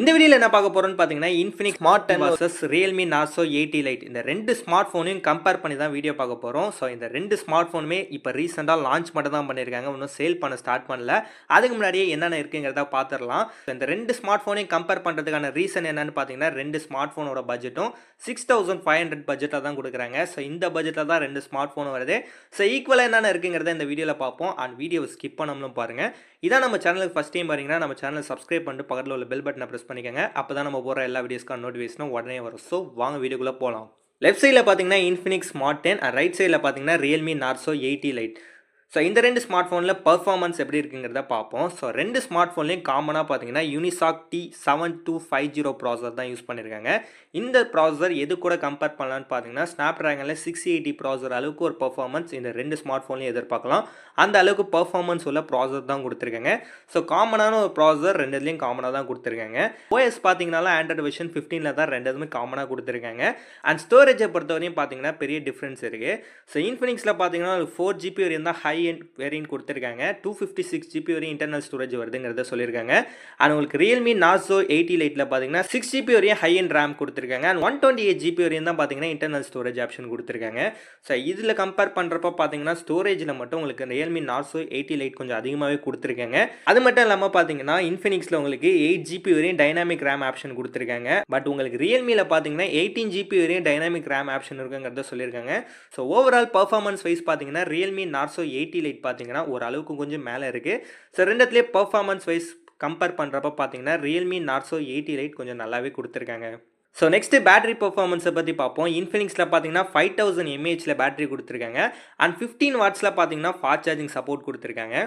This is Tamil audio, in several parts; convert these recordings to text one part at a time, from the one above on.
இந்த வீடியோவில் என்ன பார்க்க போறோம்னு பார்த்தீங்கன்னா Infinix smart ten versus Realme Narzo eighty lite இந்த ரெண்டு ஸ்மார்ட் ஃபோனையும் கம்பேர் பண்ணி தான் வீடியோ பார்க்க போகிறோம் ஸோ இந்த ரெண்டு ஸ்மார்ட் ஃபோனுமே இப்போ ரீசெண்டாக லான்ச் மட்டும் தான் பண்ணியிருக்காங்க இன்னும் சேல் பண்ண ஸ்டார்ட் பண்ணல. அதுக்கு முன்னாடியே என்னென்ன இருக்குங்கிறத பார்த்துடலாம் இந்த ரெண்டு ஸ்மார்ட் ஃபோனையும் கம்பேர் பண்ணுறதுக்கான ரீசன் என்னன்னு பார்த்தீங்கன்னா ரெண்டு ஸ்மார்ட் ஃபோனோட பட்ஜெட்டும் சிக்ஸ் தௌசண்ட் ஃபைவ் ஹண்ட்ரட் பட்ஜெட்டில் தான் கொடுக்குறாங்க. ஸோ இந்த பட்ஜெட்டில் தான் ரெண்டு ஸ்மார்ட் ஃபோன் வருது. ஸோ ஈக்குவலாக என்னென்ன இருக்குங்கிறத இந்த வீடியோவில் பார்ப்போம். அண்ட் வீடியோவை ஸ்கிப் பண்ணாமலும் பாருங்கள் இதான் நம்ம சேனலுக்கு ஃபஸ்ட் டைம் பாருங்கன்னா நம்ம சேனலை சப்ஸ்கிரைப் பண்ணிட்டு பக்கத்தில் உள்ள பெல் பட்டனை ப்ரெஸ் பண்ணிக்கோங்க. அப்போ தான் நம்ம போகிற எல்லா வீடியோஸ்க்கான நோட்டிஃபிகேஷனும் உடனே வரும். ஸோ வாங்க வீடியோக்குள்ளே போகலாம் லெஃப்ட் சைடில் பார்த்தீங்கன்னா Infinix smart ten and right சைடில் பார்த்தீங்கன்னா Realme Narzo eighty lite so இந்த ரெண்டு ஸ்மார்ட் ஃபோனில் பர்ஃபார்மன்ஸ் எப்படி இருக்குங்கிறத பார்ப்போம். ஸோ ரெண்டு ஸ்மார்ட் ஃபோன்லேயும் காமனாக பார்த்தீங்கன்னா Unisoc T seven two five zero processor தான் யூஸ் பண்ணியிருக்காங்க இந்த ப்ராசர் எது கூட கம்பேர் பண்ணலான்னு பார்த்தீங்கன்னா ஸ்னாப் ட்ராகனில் சிக்ஸ் எயிட்டி ப்ராசர் அளவுக்கு ஒரு பர்ஃபார்மன்ஸ் இந்த ரெண்டு ஸ்மார்ட் ஃபோன்லையும் எதிர்பார்க்கலாம். அந்த அளவுக்கு பர்ஃபார்மன்ஸ் உள்ள ப்ராசர் தான் கொடுத்துருக்காங்க. ஸோ காமனான ஒரு ப்ராசர் ரெண்டுலேயும் காமனாக தான் கொடுத்துருக்காங்க. ஓஎஸ் பார்த்தீங்கன்னா ஆண்ட்ராய்டு வெர்ஷன் ஃபிஃப்டீனில் தான் ரெண்டுமே காமனாக கொடுத்துருக்காங்க. அண்ட் ஸ்டோரேஜை பொறுத்தவரையும் பார்த்தீங்கன்னா பெரிய டிஃப்ரென்ஸ் இருக்குது ஸோ இன்ஃபினிக்ஸில் பார்த்தீங்கன்னா ஒரு ஃபோர் ஜிபி வரையும் தான் ஹை எண்ட் வேரியன்ட் கொடுத்துருக்காங்க. டூ ஃபிஃப்டி சிக்ஸ் ஜிபி வரையும் இன்டர்னல் ஸ்டோரேஜ் வருதுங்கிறத சொல்லியிருக்காங்க. அண்ட் உங்களுக்கு ரியல்மி நாசோ எயிட்டி லைட்டில் பார்த்தீங்கன்னா சிக்ஸ் ஜிபி வரையும் ஹை அண்ட் ரேம் கொடுத்துருக்காங்க. And one twenty eight GB வரையும் தான் பார்த்தீங்கன்னா இன்டர்னல் ஸ்டோரேஜ் ஆப்ஷன் கொடுத்துருக்காங்க. ஸோ இதில் கம்பேர் பண்ணுறப்ப பார்த்தீங்கன்னா ஸ்டோரேஜில் மட்டும் உங்களுக்கு ரியல்மி நாசோ எயிட்டி லைட் கொஞ்சம் அதிகமாகவே கொடுத்துருக்காங்க. அது மட்டும் இல்லாமல் பார்த்தீங்கன்னா இன்ஃபினிக்ஸில் உங்களுக்கு எயிட் ஜிபி வரையும் டைனாமிக் ரேம் ஆப்ஷன் கொடுத்துருக்காங்க. பட் உங்களுக்கு ரியல்மியில் பார்த்தீங்கன்னா எயிட்டீன் ஜிபி வரையும் டைனாமிக் ரேம் ஆப்ஷன் இருக்குங்கிறத சொல்லியிருக்காங்க. ஸோ ஓவரால் பர்ஃபார்மன்ஸ் வைஸ் பார்த்தீங்கன்னா ரியல்மி நார்சோ எயிட்டி லைட் பார்த்தீங்கன்னா ஓரளவுக்கு கொஞ்சம் மேலே இருக்குது ஸோ ரெண்டுத்துலேயே பர்ஃபார்மன்ஸ் வைஸ் கம்பேர் பண்ணுறப்ப பார்த்தீங்கன்னா ரியல்மி நார்சோ எயிட்டி லைட் கொஞ்சம் நல்லாவே கொடுத்துருக்காங்க. ஸோ நெக்ஸ்ட்டு பேட்டரி பர்ஃபார்மன்ஸை பற்றி பார்ப்போம் இன்ஃபினிக்ஸில் பார்த்தீங்கன்னா ஃபைவ் தௌசண்ட் எம்ஏஹெச்சில் பேட்டரி கொடுத்துருக்காங்க. அண்ட் ஃபிஃப்டீன் வாட்ஸில் பார்த்தீங்கன்னா ஃபாஸ்ட் சார்ஜிங் சப்போர்ட் கொடுத்துருக்காங்க.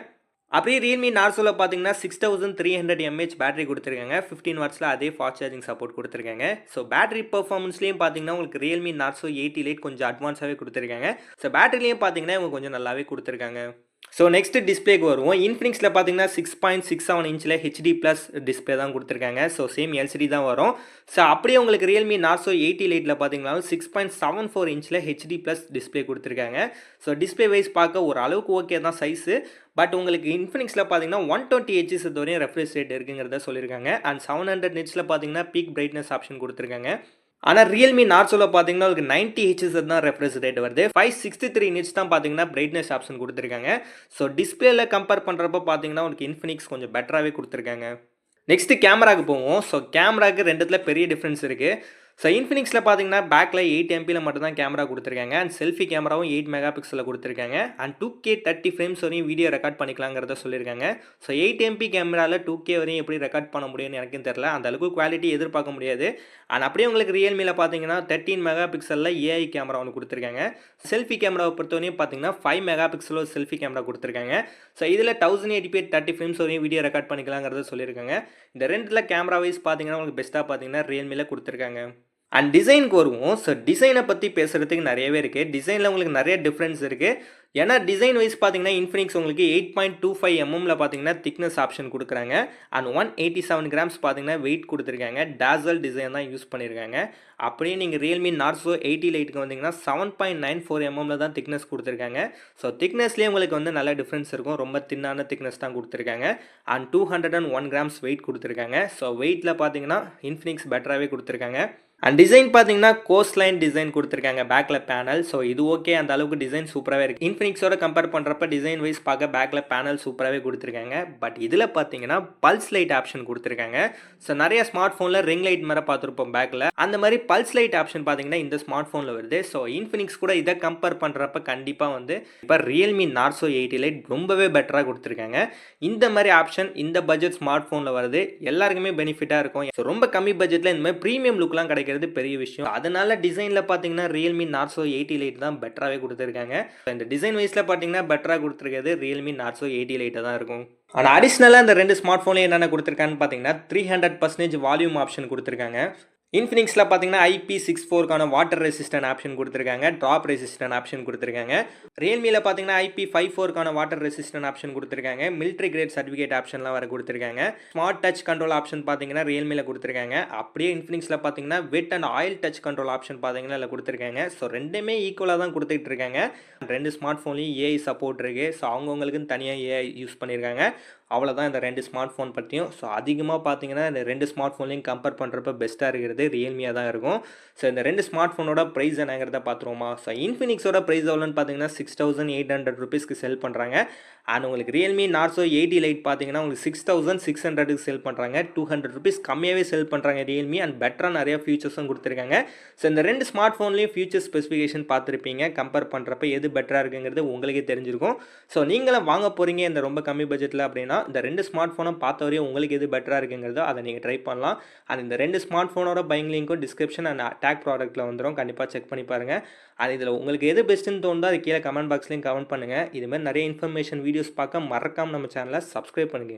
அப்படியே ரியல்மி நார்சோவில் பார்த்தீங்கன்னா six thousand three hundred mAh battery கொடுத்துருக்காங்க. ஃபிஃப்டீன் வாட்ஸில் அதே ஃபாஸ்ட் சார்ஜிங் சப்போர்ட் கொடுத்துருக்காங்க. ஸோ பேட்டரி பர்ஃபார்மன்ஸ்லேயும் பார்த்தீங்கன்னா உங்களுக்கு ரியல்மி நார்சோ எயிட்டி லைட் கொஞ்சம் அட்வான்ஸாகவே கொடுத்துருக்காங்க. ஸோ பேட்டரிலையும் பார்த்தீங்கன்னா இவங்க கொஞ்சம் நல்லாவே கொடுத்துருக்காங்க. ஸோ நெக்ஸ்ட் டிஸ்பிளேக்கு வருவோம். இன்ஃபினிக்ஸில் பார்த்தீங்கன்னா சிக்ஸ் பாயிண்ட் சிக்ஸ் செவன் இன்ச்சில் ஹெச்டி ப்ளஸ் டிஸ்பிளே தான் கொடுத்துருக்காங்க. ஸோ சேம் எல்சிடி தான் வரும். ஸோ அப்படியே உங்களுக்கு ரியல்மி நார்சோ எயிட்டி லைட்டில் பார்த்தீங்கன்னா சிக்ஸ் பாயிண்ட் செவன் ஃபோர் இன்ச்சில் ஹெச்டி ப்ளஸ் டிஸ்பிளே கொடுத்துருக்காங்க. ஸோ டிஸ்பிளே வைஸ் பார்க்க ஒரு அளவுக்கு ஓகே தான் சைஸு பட் உங்களுக்கு இன்ஃபினிக்ஸில் பார்த்தீங்கன்னா ஒன் டுவெண்ட்டி ஹெச்எஸ் வரையும் ரெஃப்ரிஜ்ரேட் இருக்குங்கிறத சொல்லியிருக்காங்க. அண்ட் செவன் ஹண்ட்ரட் நிட்ஸில் பார்த்தீங்கன்னா பீக் பிரைட்னஸ் ஆப்ஷன் கொடுத்துருக்காங்க. ஆனால் ரியல்மி நார்சோல பார்த்தீங்கன்னா உங்களுக்கு நைன்டி ஹெச்எஸ் தான் ரெஃப்ரெஷ் ரேட் வருது. ஃபைவ் சிக்ஸ்டி த்ரீ இன்ச் தான் பார்த்தீங்கன்னா பிரைட்னஸ் ஆப்ஷன் கொடுத்துருக்காங்க. ஸோ டிஸ்பிளேல கம்பேர் பண்ணுறப்ப பார்த்தீங்கன்னா உங்களுக்கு இன்ஃபினிக்ஸ் கொஞ்சம் பெட்டராகவே கொடுத்துருக்காங்க. நெக்ஸ்ட்டு கேமராக்கு போவோம். ஸோ கேமராக்கு ரெண்டுத்தில் பெரிய டிஃப்ரென்ஸ் இருக்குது ஸோ இன்ஃபினிக்ஸில் பார்த்தீங்கன்னா பேக்கில் எயிட் எம்பியில் மட்டும் தான் கேமரா கொடுத்துருக்காங்க. அண்ட் செல்ஃபி கேமராவும் எயிட் மெகா பிக்சலில் கொடுத்துருக்காங்க. And two K thirty frames வரையும் வீடியோ ரெக்கார்ட் பண்ணிக்கலாங்கிறத சொல்லியிருக்காங்க. ஸோ எயிட் எம்பி கேமராவில் டூ கே வரையும் எப்படி ரெக்கார்ட் பண்ண முடியும்னு எனக்கும் தெரில அந்த அளவுக்கு குவாலிட்டி எதிர்பார்க்க முடியாது. அண்ட் அப்படியே உங்களுக்கு ரியல்மியில் பார்த்தீங்கன்னா தேர்ட்டின் மெகா பிக்சலில் ஏஐ கேமரா ஒன்று கொடுத்துருக்காங்க. செல்ஃபி கேமராவை பொறுத்தவரையும் பார்த்தீங்கன்னா ஃபைவ் மெகா பிக்சலில் செல்ஃபி கேமரா கொடுத்துருக்காங்க. ஸோ இதில் thousand eighty per thirty frames வரையும் வீடியோ ரெக்கார்ட் பண்ணிக்கலாங்கிறத சொல்லியிருக்காங்க. இந்த ரெண்டில் கேமரா வைஸ் பார்த்தீங்கன்னா உங்களுக்கு பெஸ்ட்டாக பார்த்தீங்கன்னா ரியல்மியில் கொடுத்துருக்காங்க. அண்ட் டிசைனுக்கு வருவோம். ஸோ டிசைனை பற்றி பேசுகிறதுக்கு நிறையவே இருக்குது டிசைனில் உங்களுக்கு நிறைய டிஃப்ரென்ஸ் இருக்குது ஏன்னா டிசைன் வைஸ் பார்த்தீங்கன்னா இன்ஃபினிக்ஸ் உங்களுக்கு எயிட் பாயிண்ட் டூ ஃபைவ் எம்எம்மில் பார்த்தீங்கன்னா திக்னஸ் ஆப்ஷன் கொடுக்குறாங்க. And one eighty seven grams பார்த்தீங்கன்னா வெயிட் கொடுத்துருக்காங்க. டேசல் டிசைன் தான் யூஸ் பண்ணியிருக்காங்க அப்படியே நீங்கள் ரியல்மி நார்சோ எயிட்டி லைட்டுக்கு வந்தீங்கன்னா செவன் பாயிண்ட் நைன் ஃபோர் எம்எம்மில் தான் திக்னஸ் கொடுத்துருக்காங்க. ஸோ திக்னஸ்லேயே உங்களுக்கு வந்து நல்ல டிஃப்ரென்ஸ் இருக்கும். ரொம்ப தின்னான திக்னஸ் தான் கொடுத்துருக்காங்க. And two hundred and one grams weight கொடுத்துருக்காங்க. ஸோ வெயிட்டில் பார்த்தீங்கன்னா இன்ஃபினிக்ஸ் பெட்டராகவே கொடுத்துருக்காங்க. அண்ட் டிசைன் பார்த்தீங்கன்னா கோஸ்ட் லைன் டிசைன் கொடுத்துருக்காங்க பேக்கில் பேனல் ஸோ இது ஓகே அந்த அளவுக்கு டிசைன் சூப்பராகவே இருக்குது இன்ஃபினிக்ஸோட கம்பேர் பண்ணுறப்ப டிசைன் வைஸ் பார்க்க பேக்கில் பேனல் சூப்பராகவே கொடுத்துருக்காங்க. பட் இதில் பார்த்தீங்கன்னா பல்ஸ் லைட் ஆப்ஷன் கொடுத்துருக்காங்க. ஸோ நிறைய ஸ்மார்ட் ஃபோனில் ரிங் லைட் மாதிரி பார்த்துருப்போம் பேக்கில் அந்த மாதிரி பல்ஸ் லைட் ஆப்ஷன் பார்த்தீங்கன்னா இந்த ஸ்மார்ட் ஃபோனில் வருது. ஸோ இன்ஃபினிக்ஸ் கூட இதை கம்பேர் பண்ணுறப்ப கண்டிப்பாக வந்து இப்போ ரியல்மி நார்சோ எயிட்டி லைட் ரொம்பவே பெட்டராக கொடுத்துருக்காங்க. இந்த மாதிரி ஆப்ஷன் இந்த பட்ஜெட் ஸ்மார்ட் ஃபோனில் வருது. எல்லாருக்குமே பெனிஃபிட்டாக இருக்கும். ஸோ ரொம்ப கம்மி பட்ஜெட்டில் இந்த மாதிரி ப்ரீமியம் லுக்லாம் கிடைக்கிறது பெரிய விஷயம். அதனால டிசைனில் பார்த்தீங்கன்னா ரியல்மி நார்சோ எயிட்டி லைட் தான் பெட்டராகவே கொடுத்துருக்காங்க. இந்த டிசைன் வைஸில் பார்த்தீங்கன்னா பெட்டராக கொடுத்துருக்கிறது ரியல்மி நார்சோ எயிட்டி லைட்டாக தான் இருக்கும். ஆனால் அடிஷ்னலாக இந்த ரெண்டு ஸ்மார்ட் ஃபோனில் என்னென்ன கொடுத்துருக்கான்னு பார்த்தீங்கன்னா three hundred percentage volume option கொடுத்துருக்காங்க. இன்ஃபினிக்ஸில் பார்த்தீங்கன்னா ஐபி சிக்ஸ் ஃபோருக்கான வாட்டர் ரெசிஸ்டன்ட் ஆப்ஷன் கொடுத்துருக்காங்க ட்ராப் ரெசிஸ்டன்ட் ஆப்ஷன் கொடுத்துருக்காங்க. ரியல்மியில் பார்த்தீங்கன்னா ஐபி ஃபைவ் ஃபோருக்கான வாட்டர் ரெசிஸ்டன்ட் ஆப்ஷன் கொடுத்துருக்காங்க. மிலிட்ரி கிரேட் சர்டிஃபிகேட் ஆப்ஷன்லாம் வர கொடுத்துருக்காங்க. ஸ்மார்ட் டச் கண்ட்ரோல் ஆப்ஷன் பார்த்தீங்கன்னா ரியல்மியில் கொடுத்துருக்காங்க. அப்படியே இன்ஃபினிக்ஸில் பார்த்தீங்கன்னா wet and oil touch control option பார்த்தீங்கன்னா இல்லை கொடுத்துருக்காங்க. ஸோ ரெண்டுமே ஈக்குவலாக தான் கொடுத்துட்டு இருக்காங்க. ரெண்டு ஸ்மார்ட் ஃபோன்லேயும் ஏஐ சப்போர்ட் இருக்குது ஸோ அவங்கவுங்களுக்குன்னு தனியாக ஏஐ யூஸ் பண்ணியிருக்காங்க அவ்வளோதான் இந்த ரெண்டு ஸ்மார்ட் ஃபோன் பற்றியும் ஸோ அதிகமாக பார்த்தீங்கன்னா இந்த ரெண்டு ஸ்மார்ட் ஃபோன்லையும் கம்பேர் பண்ணுறப்ப பெஸ்ட்டாக இருக்கிறது ரியல்மியாக தான் இருக்கும். ஸோ இந்த ரெண்டு ஸ்மார்ட் ஃபோனோட ப்ரைஸ் என்னங்கிறத பார்த்துருவோமா ஸோ இன்ஃபினிக்ஸோட ப்ரைஸ் எவ்வளோன்னு பார்த்தீங்கன்னா சிக்ஸ் தௌசண்ட் எயிட் ஹண்ட்ரட் ருபீஸ்க்கு செல் பண்ணுறாங்க அண்ட் உங்களுக்கு ரியல்மி நார்சோ எயிட்டி லைட் பார்த்தீங்கன்னா உங்களுக்கு சிக்ஸ் தௌசண்ட் சிக்ஸ் ஹண்ட்ரடுக்கு செல் பண்ணுறாங்க டூ ஹண்ட்ரட் ருபீஸ் கம்மியாகவே செல் பண்ணுறாங்க ரியல்மி அண்ட் பெட்டராக நிறைய ஃபியூச்சர்ஸும் கொடுத்துருக்காங்க. ஸோ இந்த ரெண்டு ஸ்மார்ட் ஃபோன்லேயும் ஃபியூச்சர் ஸ்பெசிஃபிகேஷன் பார்த்துருப்பீங்க கம்பேர் பண்ணுறப்ப எது பெட்டராக இருக்குங்கிறது உங்களுக்கே தெரிஞ்சிருக்கும். ஸோ நீங்களும் வாங்க போகிறீங்க இந்த ரொம்ப கம்மி பட்ஜெட்டில் அப்படின்னா இந்த ரெண்டு ஸ்மார்ட் ஃபோனை பார்த்த வரையும் உங்களுக்கு எது பெட்டராக இருக்குங்கிறதோ அதை நீங்கள் ட்ரை பண்ணலாம். அண்ட் இந்த ரெண்டு ஸ்மார்ட் ஃபோனோட பைங் லிங்க்கும் டிஸ்கிரிப்ஷன் அண்ட் டேக் ப்ராடக்ட்டில் வந்துடும் கண்டிப்பாக செக் பண்ணி பாருங்கள் அண்ட் இதில் உங்களுக்கு எது பெஸ்ட்டுன்னு தோணுதோ அது கீழே கமெண்ட் பாக்ஸ்லையும் கமெண்ட் பண்ணுங்கள் இதுமாதிரி நிறைய இன்ஃபர்மேஷன் வீடியோஸ் பார்க்க மறக்காமல் நம்ம சேனலை சப்ஸ்கிரைப் பண்ணிக்கோங்க.